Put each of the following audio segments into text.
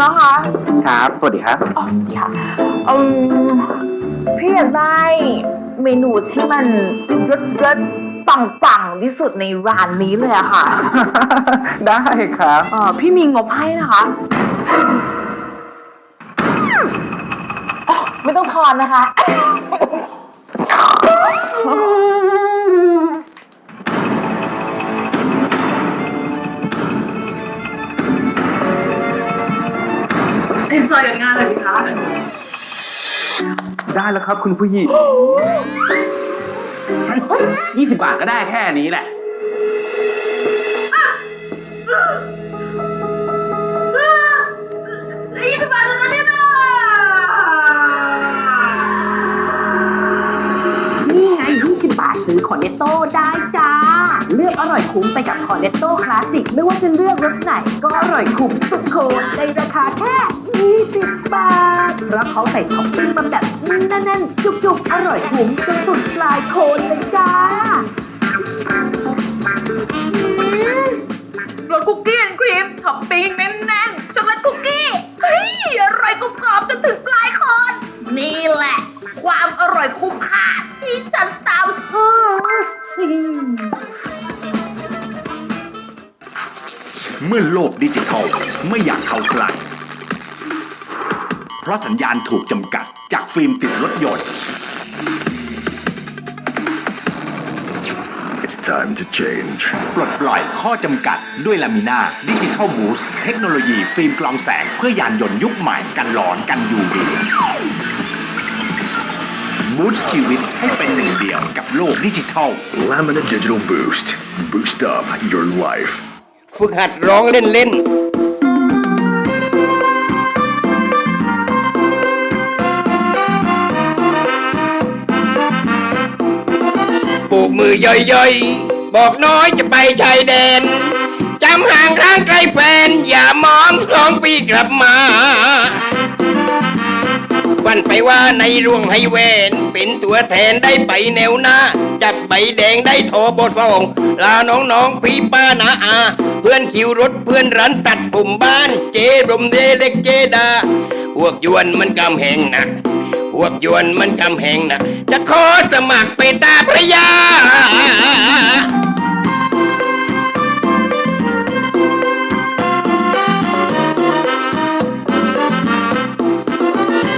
นะคะครับ สวัสดีครับ อ๋อค่ะอืมพี่อยากได้เมนูที่มันรสรสปังปังๆที่สุดในร้านนี้เลยอะค่ะได้ครับ เออพี่มีงบให้นะคะอ๋อไม่ต้องทอนนะคะ จอยกับงานเลยสิคะได้แล้วครับคุณผู้หญิง ยี่สิบบาทก็ได้แค่นี้แหละ ลือกอร่อยคุ้มไปกับคอเนตโต้คลาสสิกไม่ว่าจะเลือกรสไหนก็อร่อยคุ้มทุกโคนในราคาแค่ 20 บาทเพราะเขาใส่ท็อปปิ้งมาแบบแน่นๆจุกๆ อร่อยคุ้มจนสุดปลายโคนเลยจ้า เมื่อโลกดิจิทัลไม่อยากเข้าใกล้เพราะสัญญาณถูกจำกัดจากฟิล์มติดรถยนต์ It's time to change. ปลดปล่อยข้อจำกัดด้วยลามิน่าดิจิทัลบูสเทคโนโลยีฟิล์มกรองแสงเพื่อยานยนต์ยุคใหม่กันร้อนกันยูวีบูสชีวิตให้เป็นหนึ่งเดียวกับโลกดิจิทัล Laminate Digital Boost. Boost up your life. ฝึกหัดร้องเล่นเล่นปลูกมือย่อยๆ บอกน้อยจะไปชายแดน จำห่างร่างไกลแฟน อย่ามองสองปีกลับมาฝันไปว่าในร่วงให้เวนเป็นตัวแทนได้ไปแนวหน้า จับใบแดงได้โทบทสอง ลาน้องๆพี่ป้านาอา เพื่อนคิวรถเพื่อนร้านตัดผมบ้านเจรมเดเล็กเจดาพวกยวนมันกำแหงหนักพวกยวนมันกำแหงหนักจะขอสมัครเป็นตาพระยา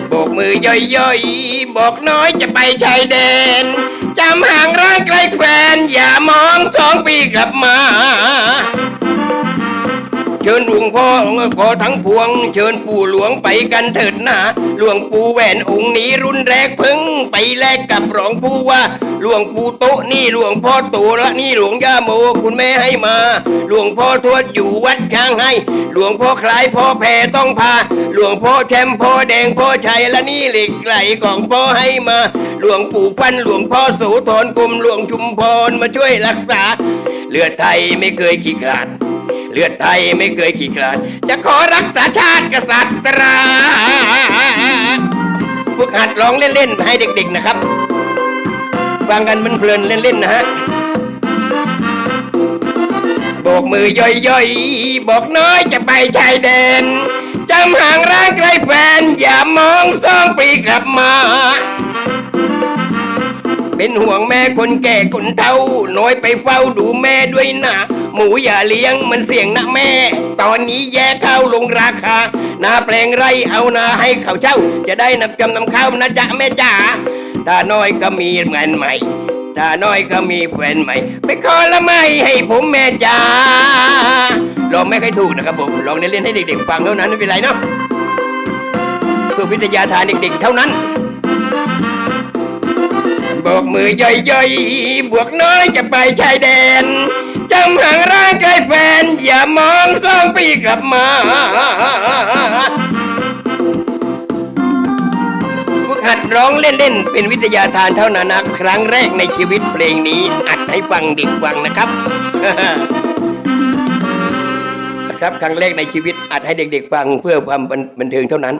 โบกมือย่อยๆ บอกน้อยจะไปชายแดนจำห่างร่างไกลแฟน อย่ามองสองปีกลับมา เชิญหลวงพ่อขอทั้งพวง เชิญปู่หลวงไปกันเถิดนะหลวงปู่แหวนองค์นี้รุ่นแรกพึ่งไปแลกกับรองผู้ว่า หลวงปู่โตนี่หลวงพ่อโตละนี่หลวงย่าโมคุณแม่ให้มา หลวงพ่อทวดอยู่วัดช้างให้ หลวงพ่อคล้ายพ่อแพรต้องพา หลวงพ่อแชมพ่อแดงพ่อชัยและนี่เหล็กไหลของพ่อให้มา หลวงปู่พันหลวงพ่อโสธรกรมหลวงชุมพรมาช่วยรักษา เลือดไทยไม่เคยขี้ขาด เลือดไทยไม่เคยขี้คลาดจะขอรักษาชาติกษัตริย์ฝึกหัดร้องเล่นๆให้เด็กๆนะครับ ฟังกันมันเพลินเล่นๆนะฮะโบกมือย่อยๆบอกน้อยจะไปชายแดนจำห่างร่างไกลแฟน อย่ามองสองปีกลับมา เป็นห่วงแม่คนแก่คนเฒ่าน้อยไปเฝ้าดูแม่ด้วยนะ หมูอย่าเลี้ยงมันเสี่ยงนะแม่ ตอนนี้แย่ข้าวลงราคา นาแปลงไรเอานาให้เขาเช่าจะได้นำจำนำข้าวนะจ๊ะแม่จ๋าถ้าน้อยก็มีเงินใหม่ถ้าน้อยก็มีแฟนใหม่ ไปขอละไม่ให้ผมแม่จ๋าลองไม่ค่อยถูกนะครับผมลองเล่นให้เด็กๆฟังเท่านั้นไม่เป็นไรเนาะเพื่อวิทยาทานเด็กๆเท่านั้นบอกมือย่อยๆ บวกน้อยจะไปชายแดนำห่างร่างไกลแฟน อย่ามองสองปีกลับมาฝึกหัดร้องเล่นๆ เป็นวิทยาทานเท่านั้นนะครั้งแรกในชีวิตเพลงนี้อัดให้ฟังเด็กฟังนะครับนะครับครั้งแรกในชีวิตอัดให้เด็กๆฟังเพื่อความบันเทิงเท่านั้น